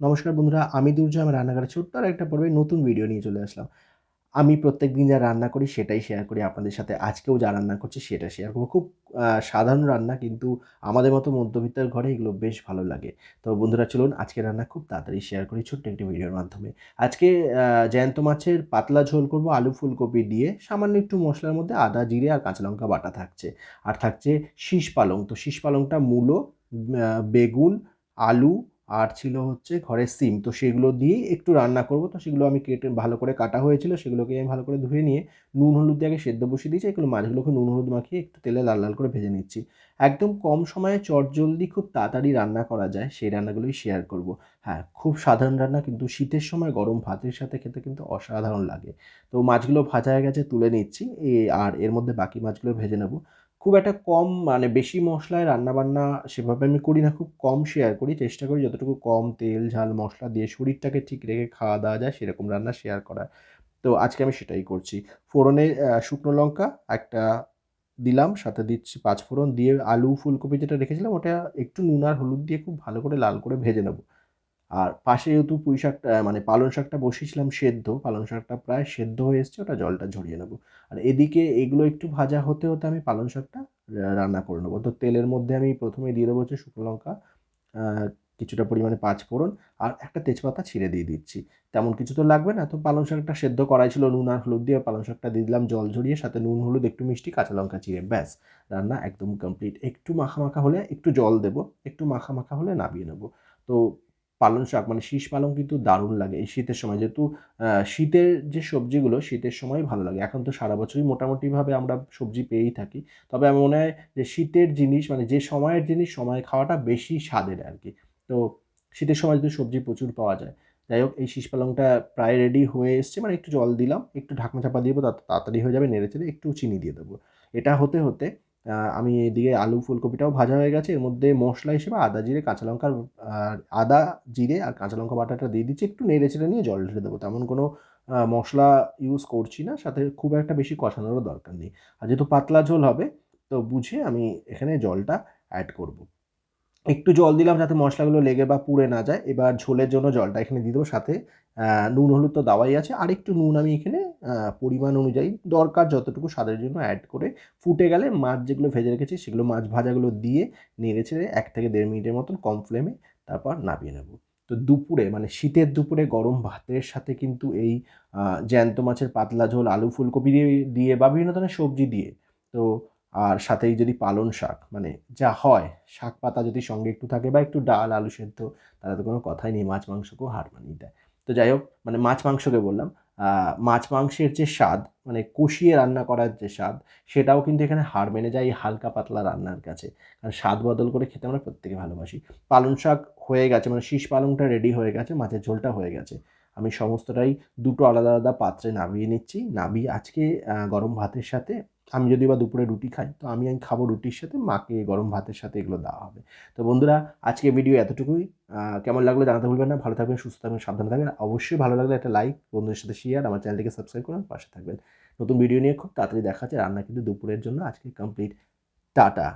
নমস্কার বন্ধুরা, আমি দুর্জয় আমার রান্নাঘরে ছোট্ট আর একটা পর্বে নতুন ভিডিও নিয়ে চলে আসলাম। আমি প্রত্যেক দিন যা রান্না করি সেটাই শেয়ার করি, আপনাদের সাথে আজকেও যা রান্না করছি সেটা শেয়ার করব। খুব সাধারণ রান্না কিন্তু আমাদের মতো মধ্যবিত্তের ঘরে এগুলো বেশ ভালো লাগে। তো বন্ধুরা চলুন, আজকে রান্না খুব তাড়াতাড়ি শেয়ার করি ছোট্ট একটি ভিডিওর মাধ্যমে। আজকে জ্যান্ত মাছের পাতলা ঝোল করব, আলু ফুলকপি দিয়ে, সামান্য একটু মশলার মধ্যে আদা, জিরে আর কাঁচা লঙ্কা বাটা থাকছে। আর থাকছে শীষ পালং। তো শীষ পালংটা মূলো বেগুন, আলু আর ছিল হচ্ছে ঘরের সিম। তো সেগুলো দিয়েই একটু রান্না করব। তো সেগুলো আমি কেটে ভালো করে কাটা হয়েছিল। সেগুলোকে আমি ভালো করে ধুয়ে নিয়ে নুন, হলুদ দিয়ে আগে সেদ্ধ বসিয়ে দিয়েছি। এগুলো মাছগুলোকে নুন, হলুদ মাখিয়ে একটু তেলে লাল লাল করে ভেজে নিচ্ছি। একদম কম সময়ে চটজলদি খুব তাড়াতাড়ি রান্না করা যায়, সেই রান্নাগুলোই শেয়ার করব। হ্যাঁ খুব সাধারণ রান্না কিন্তু শীতের সময় গরম ভাতের সাথে খেতে কিন্তু অসাধারণ লাগে। তো মাছগুলো ভাজা হয়ে গেছে তুলে নিচ্ছি। আর এর মধ্যে বাকি মাছগুলো ভেজে নেব। খুব একটা কম মানে বেশি মশলায় রান্নাবান্না সেভাবে আমি করি না, খুব কম শেয়ার করি। চেষ্টা করি যতটুকু কম তেল, ঝাল, মশলা দিয়ে শরীরটাকে ঠিক রেখে খাওয়া দাওয়া যায়, সেরকম রান্না শেয়ার করা তো আজকে আমি সেটাই করছি। ফোড়নে শুকনো লঙ্কা একটা দিলাম, সাথে দিচ্ছি পাঁচ ফোড়ন, দিয়ে আলু, ফুলকপি যেটা রেখেছিলাম, ওটা একটু নুন আর হলুদ দিয়ে খুব ভালো করে লাল করে ভেজে নেব। আর পাশে যেহেতু পুঁই শাকটা মানে পালং শাকটা বসিয়েছিলাম সেদ্ধ, পালং শাকটা প্রায় সেদ্ধ হয়ে এসছে, ওটা জলটা ঝরিয়ে নেব। আর এদিকে এগুলো একটু ভাজা হতে হতে আমি পালং শাকটা রান্না করে নেব। তো তেলের মধ্যে আমি প্রথমে দিয়ে দেবো হচ্ছে শুকনো লঙ্কা কিছুটা পরিমাণে পাঁচ ফোড়ন আর একটা তেজপাতা ছিঁড়ে দিয়ে দিচ্ছি। তেমন কিছু তো লাগবে না, তো পালং শাকটা সেদ্ধ করাই ছিল, নুন আর হলুদ দিয়ে পালং শাকটা দিয়ে দিলাম, জল ঝরিয়ে সাথে নুন, হলুদ, একটু মিষ্টি, কাঁচা লঙ্কা চিড়ে, ব্যাস। রান্না একদম কমপ্লিট একটু মাখা মাখা হলে একটু জল দেবো, একটু মাখা মাখা হলে নামিয়ে নেব। তো পালং শাক মানে শীষ পালং কিন্তু দারুণ লাগে এই শীতের সময়। যেহেতু শীতের যে সবজিগুলো, শীতের সময় ভালো লাগে। এখন তো সারা বছরই মোটামুটিভাবে আমরা সবজি পেয়েই থাকি। তবে আমার মনে হয় যে শীতের জিনিস মানে যে সময়ের জিনিস, সময় খাওয়াটা বেশি স্বাদের আর কি তো শীতের সময় যদি সবজি প্রচুর পাওয়া যায়, যাই হোক, এই শীষ পালংটা প্রায় রেডি হয়ে এসছে। মানে একটু জল দিলাম, একটু ঢাকনা চাপা দিয়ে দেবো তাড়া- তাড়াতাড়ি হয়ে যাবে, নেড়ে চেড়ে একটু চিনি দিয়ে দেবো। এটা হতে হতে আমি এদিকে আলু ফুলকপিটাও ভাজা হয়ে গেছে। এর মধ্যে মশলা হিসেবে আদা জিরে, কাঁচা লঙ্কার আদা জিরে আর কাঁচা লঙ্কা বাটাটা দিয়ে দিচ্ছি। একটু নেড়ে চেড়ে নিয়ে জল ঢেলে দেবো। তেমন কোনো মশলা ইউজ করছি না। সাথে খুব একটা বেশি কষানোরও দরকার নেই। আর যেহেতু পাতলা ঝোল হবে, তো বুঝে আমি এখানে জলটা অ্যাড করব। একটু জল দিলাম যাতে মশলাগুলো লেগে বা পুড়ে না যায়। এবার ঝোলের জন্য জলটা এখানে দিয়ে দেবো সাথে। নুন, হলুদ তো দাওয়াই আছে। আর একটু নুন আমি এখানে পরিমাণ অনুযায়ী দরকার যতটুকু স্বাদের জন্য অ্যাড করে। ফুটে গেলে মাছ যেগুলো ভেজে রেখেছি সেগুলো মাছ ভাজাগুলো দিয়ে নেড়ে ছেড়ে এক থেকে দেড় মিনিটের মতন কম ফ্লেমে তারপর নামিয়ে নেব। তো দুপুরে মানে শীতের দুপুরে গরম ভাতের সাথে কিন্তু এই জ্যান্ত মাছের পাতলা ঝোল, আলু ফুলকপি দিয়ে দিয়ে বা বিভিন্ন ধরনের সবজি দিয়ে, তো আর সাথেই যদি পালং শাক মানে যা হয়, শাক পাতা যদি সঙ্গে একটু থাকে বা একটু ডাল, আলু সেদ্ধ, তাহলে তো কোনো কথাই নেই, মাছ মাংসকেও হার মানিয়ে দেয়। তো যাই হোক মানে মাছ মাংসকে বললাম মাছ মাংসের যে স্বাদ মানে কষিয়ে রান্না করার যে স্বাদ, সেটাও কিন্তু এখানে হার মেনে যায় এই হালকা পাতলা রান্নার কাছে। কারণ স্বাদ বদল করে খেতে আমরা প্রত্যেকে ভালোবাসি। পালং শাক হয়ে গেছে মানে শীষ পালংটা রেডি হয়ে গেছে, মাছের ঝোলটা হয়ে গেছে। আমি সমস্তটাই দুটো আলাদা আলাদা পাত্রে নামিয়ে নিচ্ছি। নামিয়ে আজকে গরম ভাতের সাথে আমি যদি বা দুপুরে রুটি খাই, তো আমি আমি খাব রুটির সাথে, মাকে গরম ভাতের সাথে এগুলো দেওয়া হবে। তো বন্ধুরা, আজকে ভিডিও এতটুকুই। কেমন লাগল জানাতে ভুলবেন না। ভালো থাকবেন, সুস্থ থাকবেন, সাবধানে থাকবেন। অবশ্যই ভালো লাগলে একটা লাইক বন্ধুদের সাথে শেয়ার আমার চ্যানেলটিকে সাবস্ক্রাইব করুন পাশে থাকবেন। নতুন ভিডিও নিয়ে খুব তাড়াতাড়ি দেখা যাচ্ছে রান্না কিন্তু দুপুরের জন্য আজকে কমপ্লিট টাটা!